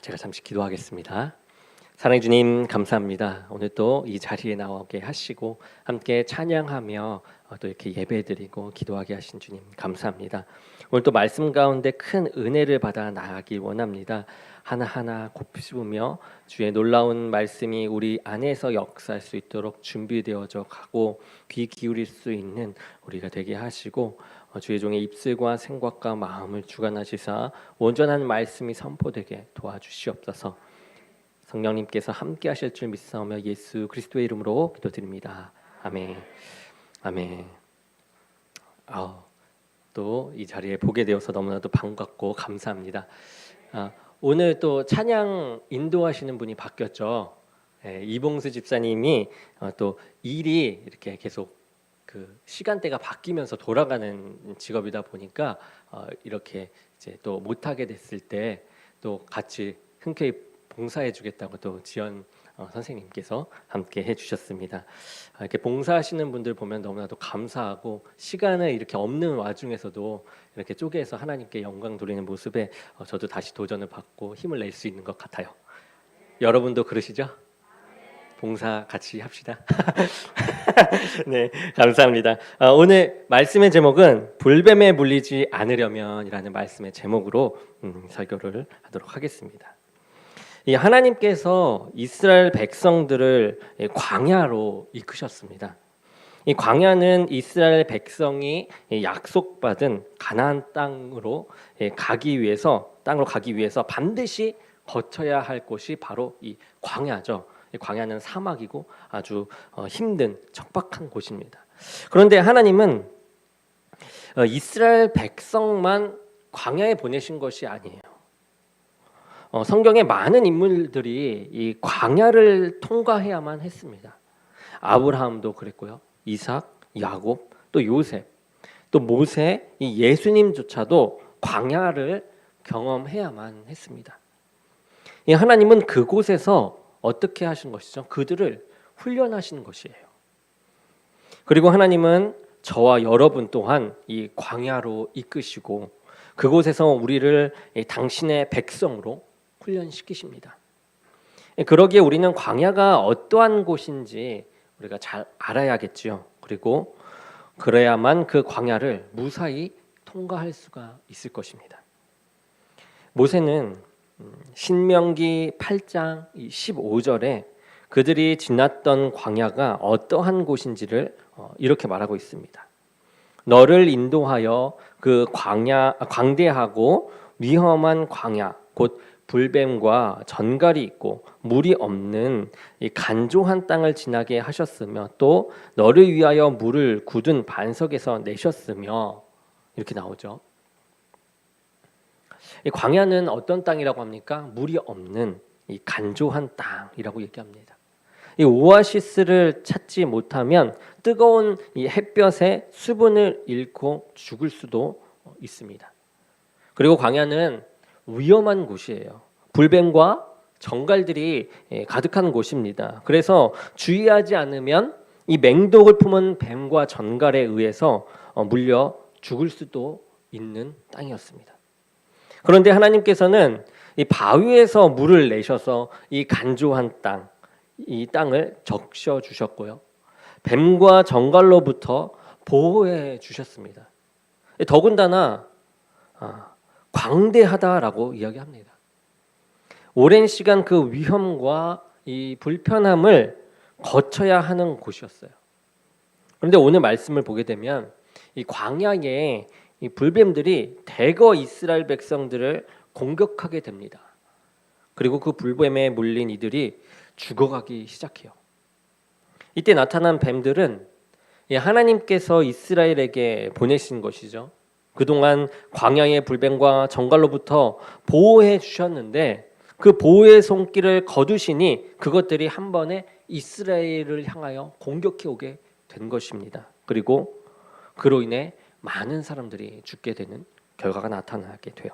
제가 잠시 기도하겠습니다. 사랑해 주님 감사합니다. 오늘 또 이 자리에 나오게 하시고 함께 찬양하며 어, 또 이렇게 예배드리고 기도하게 하신 주님 감사합니다. 오늘 또 말씀 가운데 큰 은혜를 받아 나가기 원합니다. 하나하나 곱씹으며 주의 놀라운 말씀이 우리 안에서 역사할 수 있도록 준비되어져 가고 귀 기울일 수 있는 우리가 되게 하시고 어, 주의 종의 입술과 생각과 마음을 주관하시사 온전한 말씀이 선포되게 도와주시옵소서. 성령님께서 함께 하실 줄 믿사오며 예수 그리스도의 이름으로 기도드립니다. 아멘. 아멘. 아, 또이 자리에 보게 되어서 너무나도 반갑고 감사합니다. 아, 오늘 또 찬양 인도하시는 분이 바뀌었죠. 예, 이봉수 집사님이 어, 또 일이 이렇게 계속 그 시간대가 바뀌면서 돌아가는 직업이다 보니까 어, 이렇게 이제 또 못하게 됐을 때 또 같이 흔쾌히 봉사해 주겠다고 또 지연 어, 선생님께서 함께 해주셨습니다. 아, 이렇게 봉사하시는 분들 보면 너무나도 감사하고 시간을 이렇게 없는 와중에서도 이렇게 쪼개서 하나님께 영광 돌리는 모습에 어, 저도 다시 도전을 받고 힘을 낼 수 있는 것 같아요. 여러분도 그러시죠? 봉사 같이 합시다. 네, 감사합니다. 아, 오늘 말씀의 제목은 불뱀에 물리지 않으려면이라는 말씀의 제목으로 음, 설교를 하도록 하겠습니다. 이 하나님께서 이스라엘 백성들을 광야로 이끄셨습니다. 이 광야는 이스라엘 백성이 약속받은 가나안 땅으로 가기 위해서 땅으로 가기 위해서 반드시 거쳐야 할 곳이 바로 이 광야죠. 이 광야는 사막이고 아주 어, 힘든 척박한 곳입니다. 그런데 하나님은 어, 이스라엘 백성만 광야에 보내신 것이 아니에요. 어, 성경에 많은 인물들이 이 광야를 통과해야만 했습니다. 아브라함도 그랬고요. 이삭, 야곱, 또 요셉, 또 모세, 이 예수님조차도 광야를 경험해야만 했습니다. 이 하나님은 그곳에서 어떻게 하신 것이죠? 그들을 훈련하신 것이에요. 그리고 하나님은 저와 여러분 또한 이 광야로 이끄시고 그곳에서 우리를 당신의 백성으로 훈련시키십니다. 그러기에 우리는 광야가 어떠한 곳인지 우리가 잘 알아야겠지요. 그리고 그래야만 그 광야를 무사히 통과할 수가 있을 것입니다. 모세는 음, 신명기 8장 15절에 그들이 지났던 광야가 어떠한 곳인지를 어, 이렇게 말하고 있습니다. 너를 인도하여 그 광야 광대하고 위험한 광야 곧 불뱀과 전갈이 있고 물이 없는 이 간조한 땅을 지나게 하셨으며 또 너를 위하여 물을 굳은 반석에서 내셨으며 이렇게 나오죠. 이 광야는 어떤 땅이라고 합니까? 물이 없는 이 간조한 땅이라고 얘기합니다. 이 오아시스를 찾지 못하면 뜨거운 이 햇볕에 수분을 잃고 죽을 수도 있습니다. 그리고 광야는 위험한 곳이에요. 불뱀과 정갈들이 예, 가득한 곳입니다. 그래서 주의하지 않으면 이 맹독을 품은 뱀과 전갈에 의해서 어, 물려 죽을 수도 있는 땅이었습니다. 그런데 하나님께서는 이 바위에서 물을 내셔서 이 간조한 땅, 이 땅을 적셔 주셨고요. 뱀과 정갈로부터 보호해 주셨습니다. 더군다나 아, 광대하다라고 이야기합니다. 오랜 시간 그 위험과 이 불편함을 거쳐야 하는 곳이었어요. 그런데 오늘 말씀을 보게 되면 이 광야에 이 불뱀들이 대거 이스라엘 백성들을 공격하게 됩니다. 그리고 그 불뱀에 물린 이들이 죽어가기 시작해요. 이때 나타난 뱀들은 하나님께서 이스라엘에게 보내신 것이죠. 그동안 광야의 불뱀과 정갈로부터 보호해 주셨는데 그 보호의 손길을 거두시니 그것들이 한 번에 이스라엘을 향하여 공격해 오게 된 것입니다. 그리고 그로 인해 많은 사람들이 죽게 되는 결과가 나타나게 돼요.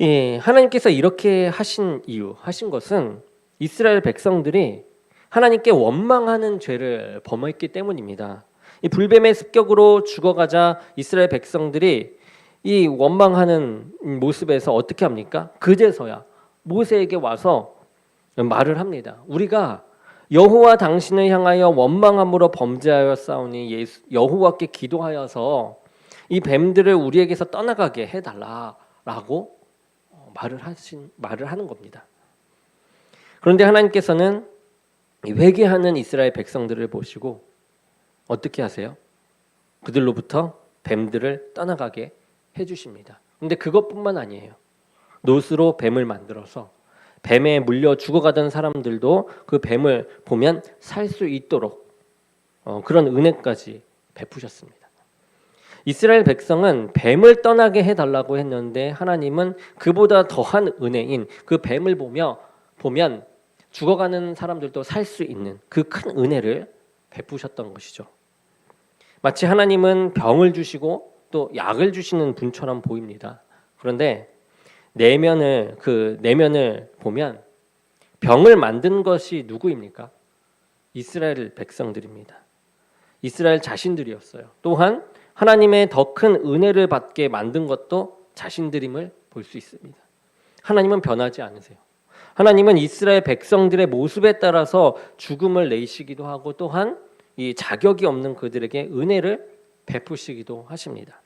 예, 하나님께서 이렇게 하신 이유, 하신 것은 이스라엘 백성들이 하나님께 원망하는 죄를 범했기 때문입니다. 이 불뱀의 습격으로 죽어가자 이스라엘 백성들이 이 원망하는 모습에서 어떻게 합니까? 그제서야 모세에게 와서 말을 합니다. 우리가 여호와 당신을 향하여 원망함으로 범죄하여 싸우니 예수, 여호와께 기도하여서 이 뱀들을 우리에게서 떠나가게 해달라라고 어, 말을 하신 말을 하는 겁니다. 그런데 하나님께서는 이 회개하는 이스라엘 백성들을 보시고 어떻게 하세요? 그들로부터 뱀들을 떠나가게 해주십니다. 근데 그것뿐만 아니에요. 노스로 뱀을 만들어서 뱀에 물려 죽어가던 사람들도 그 뱀을 보면 살 수 있도록 어, 그런 은혜까지 베푸셨습니다. 이스라엘 백성은 뱀을 떠나게 해달라고 했는데 하나님은 그보다 더한 은혜인 그 뱀을 보며 보면 죽어가는 사람들도 살 수 있는 그 큰 은혜를 베푸셨던 것이죠. 마치 하나님은 병을 주시고 또 약을 주시는 분처럼 보입니다. 그런데 내면을 그 내면을 보면 병을 만든 것이 누구입니까? 이스라엘 백성들입니다. 이스라엘 자신들이었어요. 또한 하나님의 더 큰 은혜를 받게 만든 것도 자신들임을 볼 수 있습니다. 하나님은 변하지 않으세요. 하나님은 이스라엘 백성들의 모습에 따라서 죽음을 내시기도 하고 또한 이 자격이 없는 그들에게 은혜를 베푸시기도 하십니다.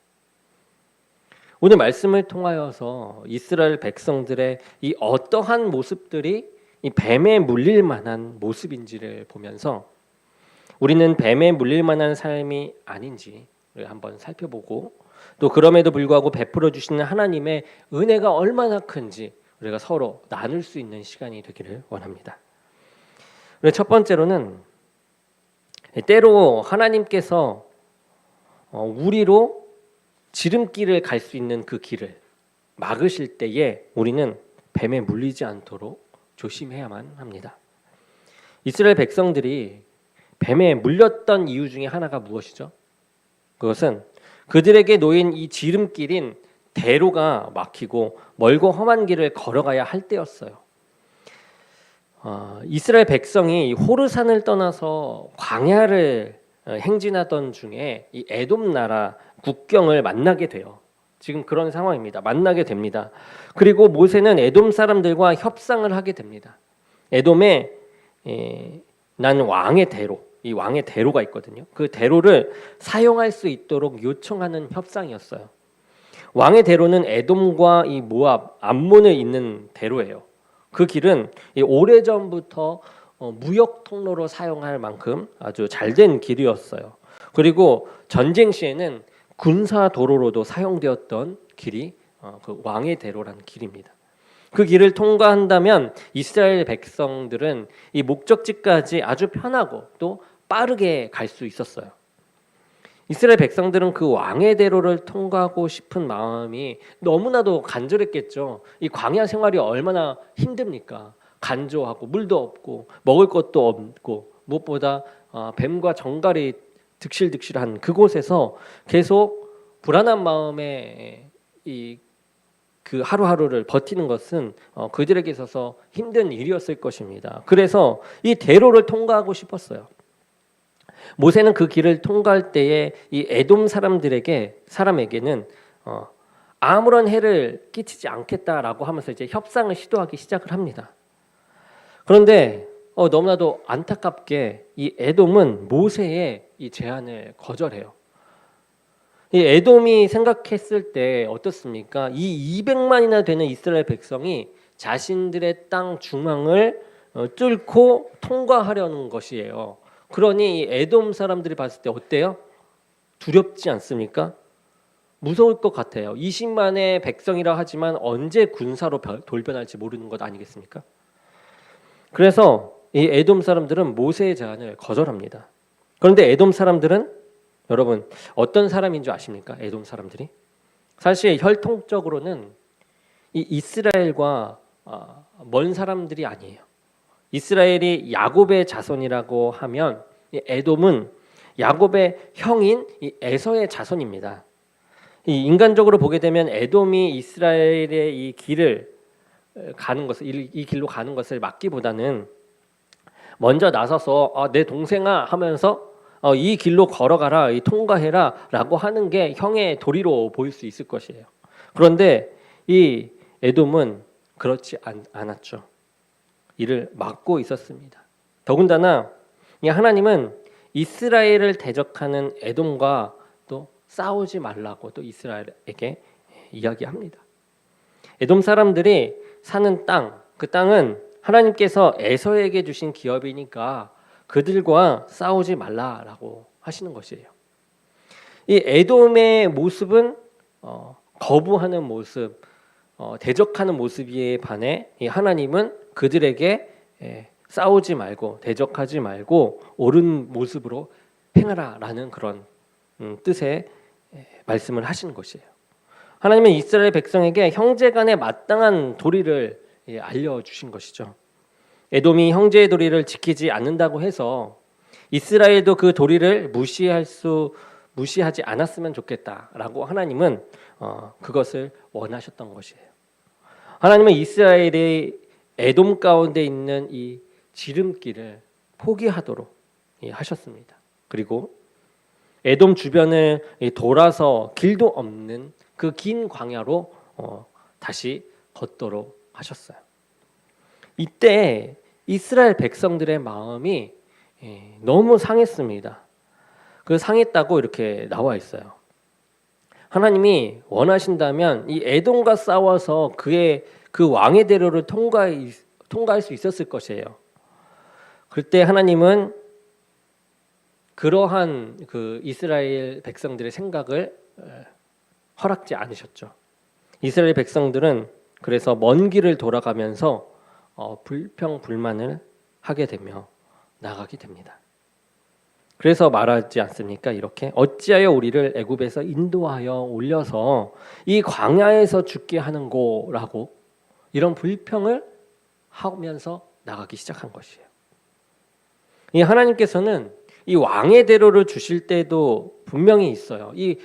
오늘 말씀을 통하여서 이스라엘 백성들의 이 어떠한 모습들이 이 뱀에 물릴 만한 모습인지를 보면서 우리는 뱀에 물릴 만한 삶이 아닌지를 한번 살펴보고 또 그럼에도 불구하고 베풀어 주시는 하나님의 은혜가 얼마나 큰지 우리가 서로 나눌 수 있는 시간이 되기를 원합니다. 첫 번째로는 때로 하나님께서 어, 우리로 지름길을 갈 수 있는 그 길을 막으실 때에 우리는 뱀에 물리지 않도록 조심해야만 합니다. 이스라엘 백성들이 뱀에 물렸던 이유 중에 하나가 무엇이죠? 그것은 그들에게 놓인 이 지름길인 대로가 막히고 멀고 험한 길을 걸어가야 할 때였어요. 어, 이스라엘 백성이 호르산을 떠나서 광야를 어, 행진하던 중에 이 에돔 나라 국경을 만나게 돼요. 지금 그런 상황입니다. 만나게 됩니다. 그리고 모세는 에돔 사람들과 협상을 하게 됩니다. 에돔에 에, 난 왕의 대로, 이 왕의 대로가 있거든요. 그 대로를 사용할 수 있도록 요청하는 협상이었어요. 왕의 대로는 에돔과 이 모압, 암몬을 잇는 대로예요. 그 길은 오래 전부터 어, 무역 통로로 사용할 만큼 아주 잘 된 길이었어요. 그리고 전쟁 시에는 군사 도로로도 사용되었던 길이 어, 그 왕의 대로라는 길입니다. 그 길을 통과한다면 이스라엘 백성들은 이 목적지까지 아주 편하고 또 빠르게 갈 수 있었어요. 이스라엘 백성들은 그 왕의 대로를 통과하고 싶은 마음이 너무나도 간절했겠죠. 이 광야 생활이 얼마나 힘듭니까? 간조하고 물도 없고 먹을 것도 없고 무엇보다 어, 뱀과 정갈이 득실득실한 그곳에서 계속 불안한 마음에 이 그 하루하루를 버티는 것은 어, 그들에게 있어서 힘든 일이었을 것입니다. 그래서 이 대로를 통과하고 싶었어요. 모세는 그 길을 통과할 때에 이 에돔 사람들에게 사람에게는 어, 아무런 해를 끼치지 않겠다라고 하면서 이제 협상을 시도하기 시작을 합니다. 그런데 어, 너무나도 안타깝게 이 에돔은 모세의 이 제안을 거절해요. 이 에돔이 생각했을 때 어떻습니까? 이 200만이나 되는 이스라엘 백성이 자신들의 땅 중앙을 어, 뚫고 통과하려는 것이에요. 그러니 에돔 사람들이 봤을 때 어때요? 두렵지 않습니까? 무서울 것 같아요. 20만의 백성이라 하지만 언제 군사로 돌변할지 모르는 것 아니겠습니까? 그래서 이 에돔 사람들은 모세의 제안을 거절합니다. 그런데 에돔 사람들은 여러분 어떤 사람인 줄 아십니까? 에돔 사람들이 사실 혈통적으로는 이 이스라엘과 어, 먼 사람들이 아니에요. 이스라엘이 야곱의 자손이라고 하면 에돔은 야곱의 형인 이 에서의 자손입니다. 이 인간적으로 보게 되면 에돔이 이스라엘의 이 길을 가는 것을 이 길로 가는 것을 막기보다는 먼저 나서서 아, 내 동생아 하면서 어, 이 길로 걸어가라, 이 통과해라라고 하는 게 형의 도리로 보일 수 있을 것이에요. 그런데 이 에돔은 그렇지 않, 않았죠. 이를 막고 있었습니다. 더군다나 이 하나님은 이스라엘을 대적하는 에돔과 또 싸우지 말라고 또 이스라엘에게 이야기합니다. 에돔 사람들이 사는 땅, 그 땅은 하나님께서 에서에게 주신 기업이니까 그들과 싸우지 말라라고 하시는 것이에요. 이 에돔의 모습은 어, 거부하는 모습, 어, 대적하는 모습에 반해 이 하나님은 그들에게 예, 싸우지 말고 대적하지 말고 옳은 모습으로 행하라라는 그런 음, 뜻의 예, 말씀을 하시는 것이에요. 하나님은 이스라엘 백성에게 형제 간의 마땅한 도리를 예, 알려 주신 것이죠. 에돔이 형제의 도리를 지키지 않는다고 해서 이스라엘도 그 도리를 무시할 수 무시하지 않았으면 좋겠다라고 하나님은 어, 그것을 원하셨던 것이에요. 하나님은 이스라엘의 에돔 가운데 있는 이 지름길을 포기하도록 예, 하셨습니다. 그리고 에돔 주변을 돌아서 길도 없는 그 긴 광야로 어, 다시 걷도록 하셨어요. 이때 이스라엘 백성들의 마음이 예, 너무 상했습니다. 그 상했다고 이렇게 나와 있어요. 하나님이 원하신다면 이 에돔과 싸워서 그의 그 왕의 대로를 통과 통과할 수 있었을 것이에요. 그때 하나님은 그러한 그 이스라엘 백성들의 생각을 허락지 않으셨죠. 이스라엘 백성들은 그래서 먼 길을 돌아가면서 어, 불평 불만을 하게 되며 나가게 됩니다. 그래서 말하지 않습니까? 이렇게 어찌하여 우리를 애굽에서 인도하여 올려서 이 광야에서 죽게 하는고라고 이런 불평을 하면서 나가기 시작한 것이에요. 이 하나님께서는 이 왕의 대로를 주실 때도 분명히 있어요. 이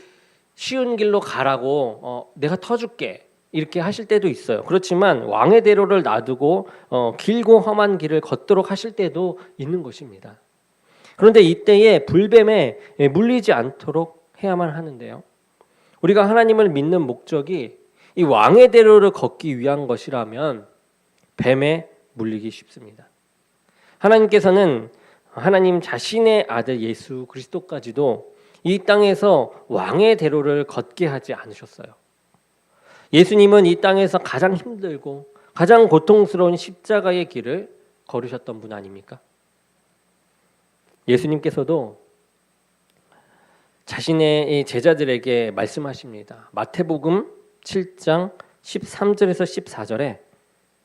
쉬운 길로 가라고 어, 내가 터줄게 이렇게 하실 때도 있어요. 그렇지만 왕의 대로를 놔두고 어, 길고 험한 길을 걷도록 하실 때도 있는 것입니다. 그런데 이때에 불뱀에 물리지 않도록 해야만 하는데요. 우리가 하나님을 믿는 목적이 이 왕의 대로를 걷기 위한 것이라면 뱀에 물리기 쉽습니다. 하나님께서는 하나님 자신의 아들 예수 그리스도까지도 이 땅에서 왕의 대로를 걷게 하지 않으셨어요. 예수님은 이 땅에서 가장 힘들고 가장 고통스러운 십자가의 길을 걸으셨던 분 아닙니까? 예수님께서도 자신의 제자들에게 말씀하십니다. 마태복음 7장 13절에서 14절에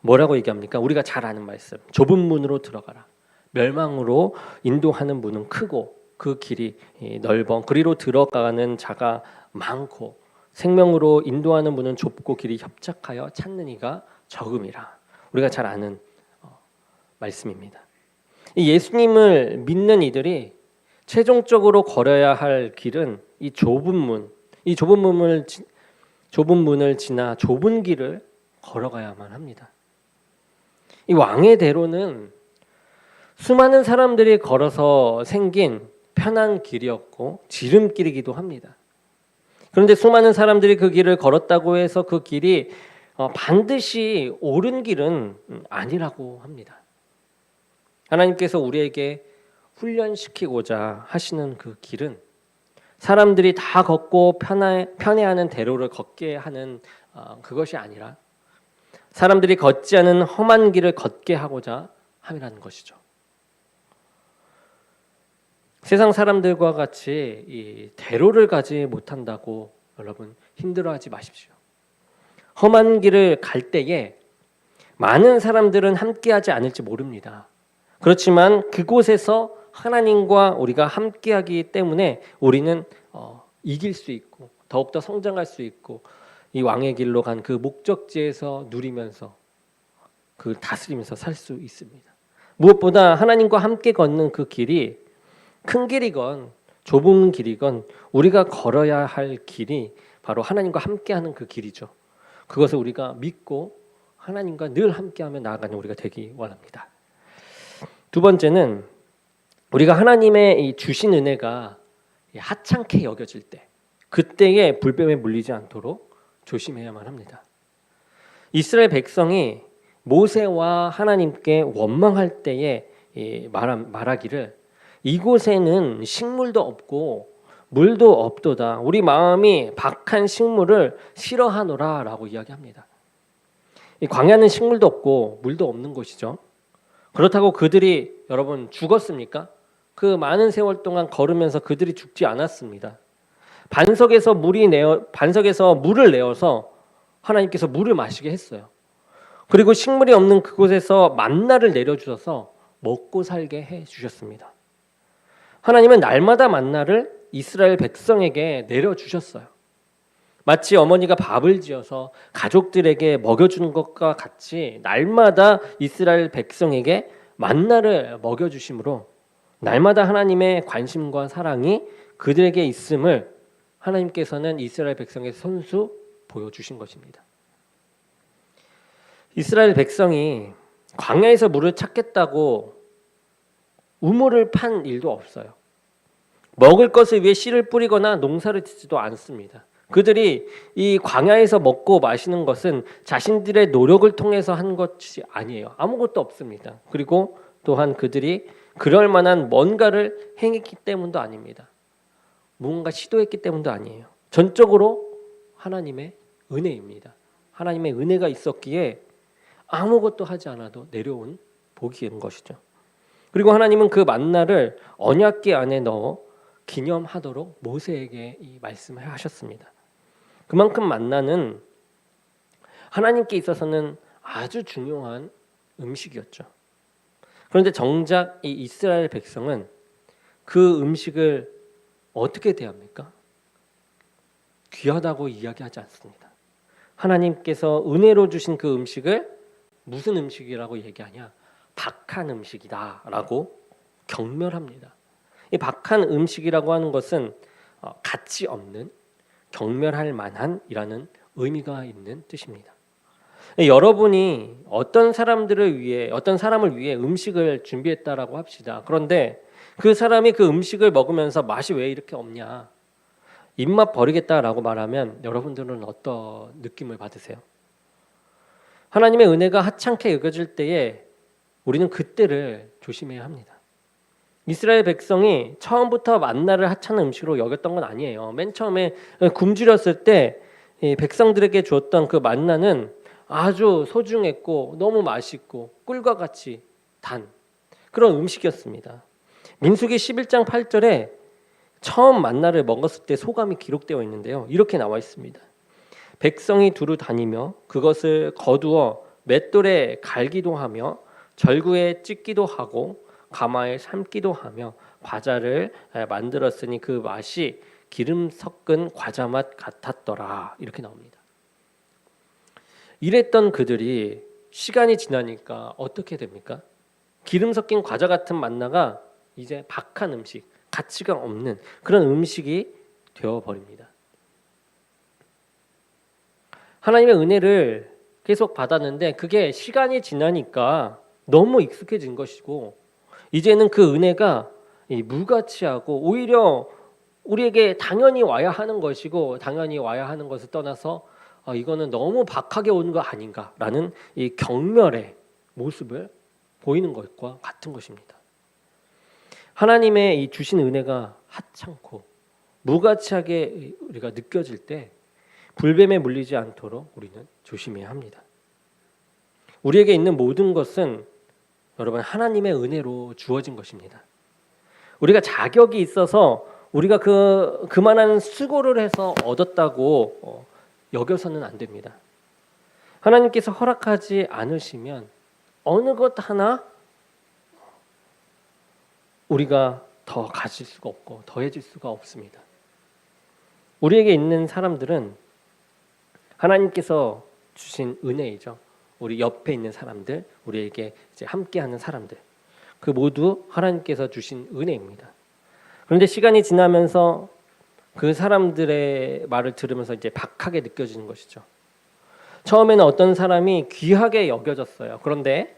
뭐라고 얘기합니까? 우리가 잘 아는 말씀. 좁은 문으로 들어가라. 멸망으로 인도하는 문은 크고 그 길이 넓어 그리로 들어가는 자가 많고 생명으로 인도하는 문은 좁고 길이 협착하여 찾는 이가 적음이라. 우리가 잘 아는 어, 말씀입니다. 예수님을 믿는 이들이 최종적으로 걸어야 할 길은 이 좁은 문, 이 좁은 문을 좁은 문을 지나 좁은 길을 걸어가야만 합니다. 이 왕의 대로는 수많은 사람들이 걸어서 생긴 편한 길이었고 지름길이기도 합니다. 그런데 수많은 사람들이 그 길을 걸었다고 해서 그 길이 어, 반드시 옳은 길은 아니라고 합니다. 하나님께서 우리에게 훈련시키고자 하시는 그 길은 사람들이 다 걷고 편해, 편해하는 대로를 걷게 하는 어, 그것이 아니라 사람들이 걷지 않은 험한 길을 걷게 하고자 함이라는 것이죠. 세상 사람들과 같이 이 대로를 가지 못한다고 여러분 힘들어하지 마십시오. 험한 길을 갈 때에 많은 사람들은 함께하지 않을지 모릅니다. 그렇지만 그곳에서 하나님과 우리가 함께하기 때문에 우리는 어, 이길 수 있고 더욱더 성장할 수 있고 이 왕의 길로 간 그 목적지에서 누리면서 그 다스리면서 살 수 있습니다. 무엇보다 하나님과 함께 걷는 그 길이 큰 길이건 좁은 길이건 우리가 걸어야 할 길이 바로 하나님과 함께하는 그 길이죠. 그것을 우리가 믿고 하나님과 늘 함께하며 나아가는 우리가 되기 원합니다. 두 번째는 우리가 하나님의 이 주신 은혜가 이 하찮게 여겨질 때 그때에 불뱀에 물리지 않도록 조심해야만 합니다. 이스라엘 백성이 모세와 하나님께 원망할 때에 말하기를 이곳에는 식물도 없고 물도 없도다. 우리 마음이 박한 식물을 싫어하노라 라고 이야기합니다. 이 광야는 식물도 없고 물도 없는 곳이죠. 그렇다고 그들이 여러분 죽었습니까? 그 많은 세월 동안 걸으면서 그들이 죽지 않았습니다. 반석에서 물이 내어 반석에서 물을 내어서 하나님께서 물을 마시게 했어요. 그리고 식물이 없는 그곳에서 만나를 내려 주셔서 먹고 살게 해 주셨습니다. 하나님은 날마다 만나를 이스라엘 백성에게 내려 주셨어요. 마치 어머니가 밥을 지어서 가족들에게 먹여주는 것과 같이 날마다 이스라엘 백성에게 만나를 먹여주심으로 날마다 하나님의 관심과 사랑이 그들에게 있음을 하나님께서는 이스라엘 백성의 선수 보여주신 것입니다. 이스라엘 백성이 광야에서 물을 찾겠다고 우물을 판 일도 없어요. 먹을 것을 위해 씨를 뿌리거나 농사를 짓지도 않습니다. 그들이 이 광야에서 먹고 마시는 것은 자신들의 노력을 통해서 한 것이 아니에요. 아무것도 없습니다. 그리고 또한 그들이 그럴 만한 뭔가를 행했기 때문도 아닙니다. 무언가 시도했기 때문도 아니에요. 전적으로 하나님의 은혜입니다. 하나님의 은혜가 있었기에 아무것도 하지 않아도 내려온 복이인 것이죠. 그리고 하나님은 그 만나를 언약궤 안에 넣어 기념하도록 모세에게 이 말씀을 하셨습니다. 그만큼 만나는 하나님께 있어서는 아주 중요한 음식이었죠. 그런데 정작 이 이스라엘 백성은 그 음식을 어떻게 대합니까? 귀하다고 이야기하지 않습니다. 하나님께서 은혜로 주신 그 음식을 무슨 음식이라고 얘기하냐? 박한 음식이다라고 경멸합니다. 이 박한 음식이라고 하는 것은 어, 가치 없는 경멸할 만한이라는 의미가 있는 뜻입니다. 여러분이 어떤 사람들을 위해 어떤 사람을 위해 음식을 준비했다라고 합시다. 그런데 그 사람이 그 음식을 먹으면서 맛이 왜 이렇게 없냐? 입맛 버리겠다라고 말하면 여러분들은 어떤 느낌을 받으세요? 하나님의 은혜가 하찮게 여겨질 때에 우리는 그때를 조심해야 합니다. 이스라엘 백성이 처음부터 만나를 하찮은 음식으로 여겼던 건 아니에요. 맨 처음에 굶주렸을 때 백성들에게 주었던 그 만나는 아주 소중했고 너무 맛있고 꿀과 같이 단 그런 음식이었습니다. 민수기 11장 8절에 처음 만나를 먹었을 때 소감이 기록되어 있는데요. 이렇게 나와 있습니다. 백성이 두루 다니며 그것을 거두어 맷돌에 갈기도 하며 절구에 찢기도 하고 가마에 삶기도 하며 과자를 만들었으니 그 맛이 기름 섞은 과자 맛 같았더라 이렇게 나옵니다. 이랬던 그들이 시간이 지나니까 어떻게 됩니까? 기름 섞인 과자 같은 만나가 이제 박한 음식, 가치가 없는 그런 음식이 되어 버립니다. 하나님의 은혜를 계속 받았는데 그게 시간이 지나니까 너무 익숙해진 것이고 이제는 그 은혜가 무가치하고 오히려 우리에게 당연히 와야 하는 것이고 당연히 와야 하는 것을 떠나서 어, 이거는 너무 박하게 오는 거 아닌가라는 이 경멸의 모습을 보이는 것과 같은 것입니다. 하나님의 이 주신 은혜가 하찮고 무가치하게 우리가 느껴질 때 불뱀에 물리지 않도록 우리는 조심해야 합니다. 우리에게 있는 모든 것은 여러분 하나님의 은혜로 주어진 것입니다. 우리가 자격이 있어서 우리가 그 그만한 수고를 해서 얻었다고 어, 여겨서는 안 됩니다. 하나님께서 허락하지 않으시면 어느 것 하나 우리가 더 가질 수가 없고 더해질 수가 없습니다. 우리에게 있는 사람들은 하나님께서 주신 은혜이죠. 우리 옆에 있는 사람들, 우리에게 이제 함께하는 사람들, 그 모두 하나님께서 주신 은혜입니다. 그런데 시간이 지나면서 그 사람들의 말을 들으면서 이제 박하게 느껴지는 것이죠. 처음에는 어떤 사람이 귀하게 여겨졌어요. 그런데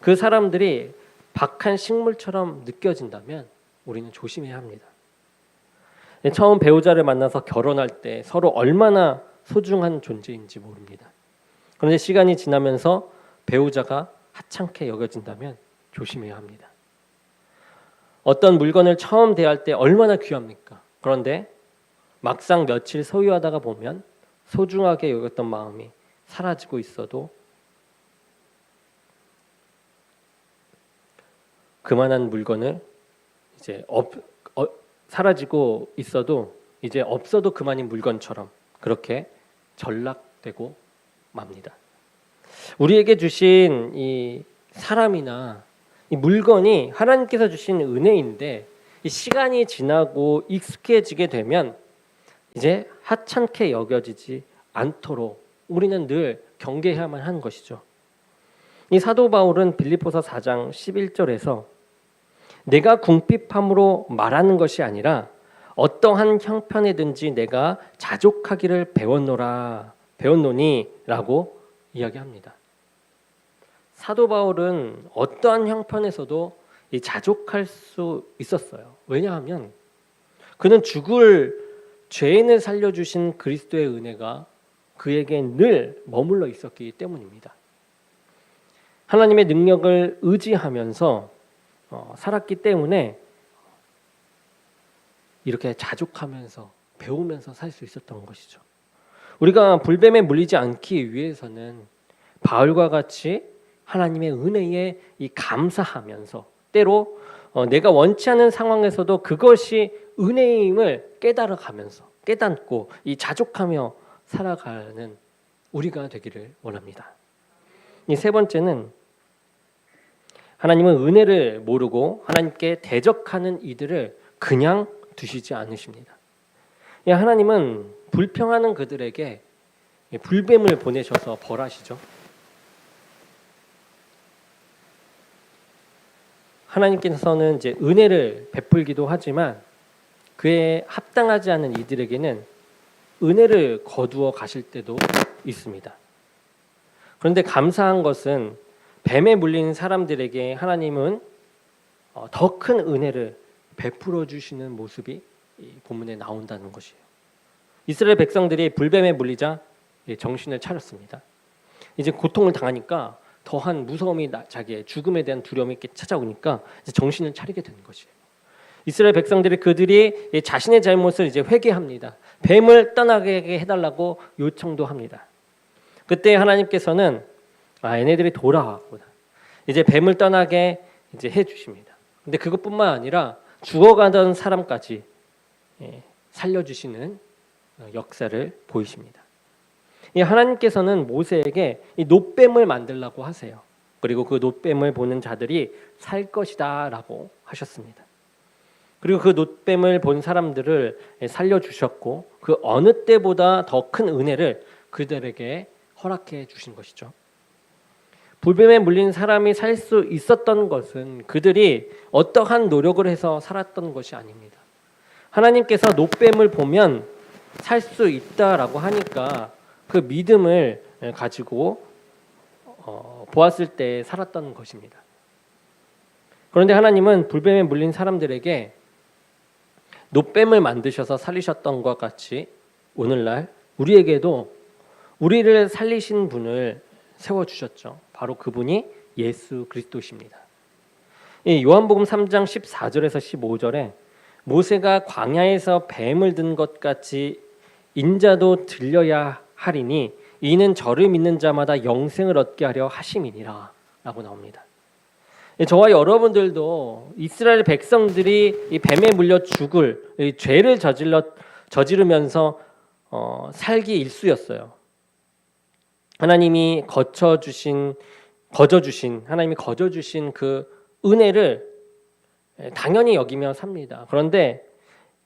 그 사람들이 박한 식물처럼 느껴진다면 우리는 조심해야 합니다. 네, 처음 배우자를 만나서 결혼할 때 서로 얼마나 소중한 존재인지 모릅니다. 그런데 시간이 지나면서 배우자가 하찮게 여겨진다면 조심해야 합니다. 어떤 물건을 처음 대할 때 얼마나 귀합니까? 그런데 막상 며칠 소유하다가 보면 소중하게 여겼던 마음이 사라지고 있어도 그만한 물건을 이제 없, 어, 사라지고 있어도 이제 없어도 그만인 물건처럼 그렇게 전락되고 맙니다. 우리에게 주신 이 사람이나 이 물건이 하나님께서 주신 은혜인데 이 시간이 지나고 익숙해지게 되면 이제 하찮게 여겨지지 않도록 우리는 늘 경계해야만 하는 것이죠. 이 사도 바울은 빌립보서 4장 11절에서 내가 궁핍함으로 말하는 것이 아니라 어떠한 형편에든지 내가 자족하기를 배웠노라 배웠노니라고 이야기합니다. 사도 바울은 어떠한 형편에서도 이 자족할 수 있었어요. 왜냐하면 그는 죽을 죄인을 살려주신 그리스도의 은혜가 그에게 늘 머물러 있었기 때문입니다. 하나님의 능력을 의지하면서 어, 살았기 때문에 이렇게 자족하면서 배우면서 살 수 있었던 것이죠. 우리가 불뱀에 물리지 않기 위해서는 바울과 같이 하나님의 은혜에 이 감사하면서 때로 어, 내가 원치 않은 상황에서도 그것이 은혜임을 깨달아 가면서 깨닫고 이 자족하며 살아가는 우리가 되기를 원합니다. 이 세 번째는 하나님은 은혜를 모르고 하나님께 대적하는 이들을 그냥 두시지 않으십니다. 하나님은 불평하는 그들에게 불뱀을 보내셔서 벌하시죠. 하나님께서는 이제 은혜를 베풀기도 하지만 그에 합당하지 않은 이들에게는 은혜를 거두어 가실 때도 있습니다. 그런데 감사한 것은 뱀에 물린 사람들에게 하나님은 어, 더큰 은혜를 베풀어 주시는 모습이 본문에 나온다는 것이에요. 이스라엘 백성들이 불뱀에 물리자 정신을 차렸습니다. 이제 고통을 당하니까 더한 무서움이 자기의 죽음에 대한 두려움이 찾아오니까 정신을 차리게 되는 것이에요. 이스라엘 백성들이 그들이 자신의 잘못을 이제 회개합니다. 뱀을 떠나게 해달라고 요청도 합니다. 그때 하나님께서는 아 얘네들이 돌아왔구나. 이제 뱀을 떠나게 이제 해주십니다. 근데 그것뿐만 아니라 죽어가던 사람까지 예, 살려주시는 역사를 보이십니다. 하나님께서는 모세에게 이 노뱀을 만들라고 하세요. 그리고 그 노뱀을 보는 자들이 살 것이다라고 하셨습니다. 그리고 그 노뱀을 본 사람들을 살려 주셨고 그 어느 때보다 더 큰 은혜를 그들에게 허락해 주신 것이죠. 불뱀에 물린 사람이 살 수 있었던 것은 그들이 어떠한 노력을 해서 살았던 것이 아닙니다. 하나님께서 노뱀을 보면 살 수 있다라고 하니까 그 믿음을 가지고 어, 보았을 때 살았던 것입니다. 그런데 하나님은 불뱀에 물린 사람들에게 노뱀을 만드셔서 살리셨던 것 같이 오늘날 우리에게도 우리를 살리신 분을 세워 주셨죠. 바로 그분이 예수 그리스도십니다. 요한복음 3장 14절에서 15절에 모세가 광야에서 뱀을 든 것 같이 인자도 들려야 하리니 이는 저를 믿는 자마다 영생을 얻게 하려 하심이니라라고 나옵니다. 저와 여러분들도 이스라엘 백성들이 이 뱀에 물려 죽을 죄를 저질러 저지르면서 어, 살기 일수였어요. 하나님이 거쳐 주신 거저 주신 하나님이 거저 주신 그 은혜를 당연히 여기며 삽니다. 그런데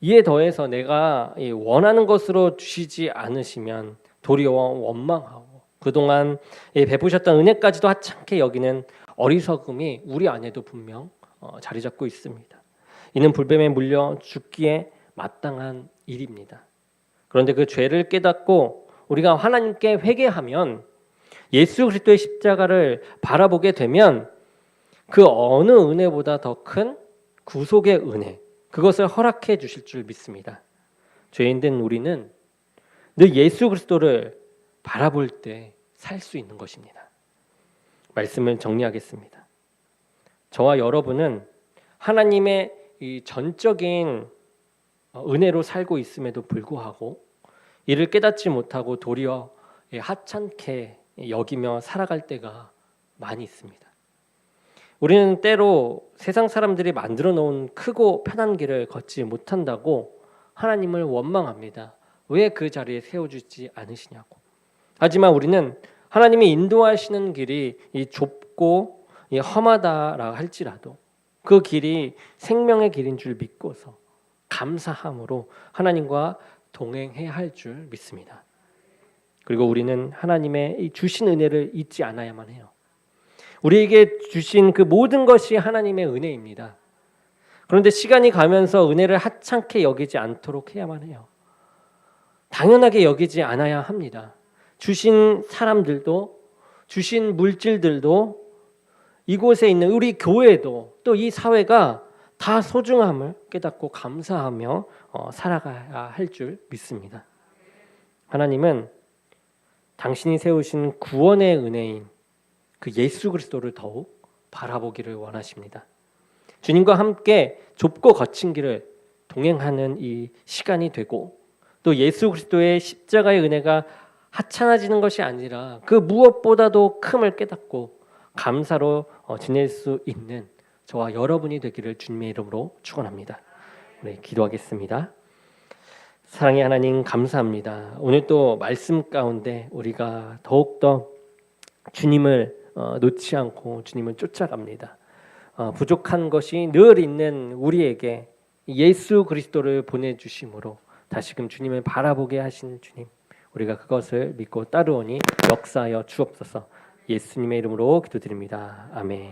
이에 더해서 내가 원하는 것으로 주시지 않으시면 도리어 원망하고 그동안 베푸셨던 은혜까지도 하찮게 여기는 어리석음이 우리 안에도 분명 어, 자리 잡고 있습니다. 이는 불뱀에 물려 죽기에 마땅한 일입니다. 그런데 그 죄를 깨닫고 우리가 하나님께 회개하면 예수 그리스도의 십자가를 바라보게 되면 그 어느 은혜보다 더큰 구속의 은혜 그것을 허락해 주실 줄 믿습니다. 죄인된 우리는 늘 예수 그리스도를 바라볼 때 살 수 있는 것입니다. 말씀을 정리하겠습니다. 저와 여러분은 하나님의 이 전적인 어, 은혜로 살고 있음에도 불구하고 이를 깨닫지 못하고 도리어 예, 하찮게 여기며 살아갈 때가 많이 있습니다. 우리는 때로 세상 사람들이 만들어 놓은 크고 편한 길을 걷지 못한다고 하나님을 원망합니다. 왜 그 자리에 세워주지 않으시냐고. 하지만 우리는 하나님이 인도하시는 길이 이 좁고 이 험하다라 할지라도 그 길이 생명의 길인 줄 믿고서 감사함으로 하나님과 동행해야 할 줄 믿습니다. 그리고 우리는 하나님의 이 주신 은혜를 잊지 않아야만 해요. 우리에게 주신 그 모든 것이 하나님의 은혜입니다. 그런데 시간이 가면서 은혜를 하찮게 여기지 않도록 해야만 해요. 당연하게 여기지 않아야 합니다. 주신 사람들도 주신 물질들도 이곳에 있는 우리 교회도 또 이 사회가 다 소중함을 깨닫고 감사하며 어, 살아가야 할 줄 믿습니다. 하나님은 당신이 세우신 구원의 은혜인 그 예수 그리스도를 더욱 바라보기를 원하십니다. 주님과 함께 좁고 거친 길을 동행하는 이 시간이 되고 또 예수 그리스도의 십자가의 은혜가 하찮아지는 것이 아니라 그 무엇보다도 큼을 깨닫고 감사로 어, 지낼 수 있는 저와 여러분이 되기를 주님의 이름으로 축원합니다. 네, 기도하겠습니다. 사랑의 하나님 감사합니다. 오늘 또 말씀 가운데 우리가 더욱 더 주님을 어, 놓지 않고 주님을 쫓아갑니다. 어, 부족한 것이 늘 있는 우리에게 예수 그리스도를 보내주심으로 다시금 주님을 바라보게 하신 주님 우리가 그것을 믿고 따르오니 역사하여 주옵소서 예수님의 이름으로 기도드립니다. 아멘.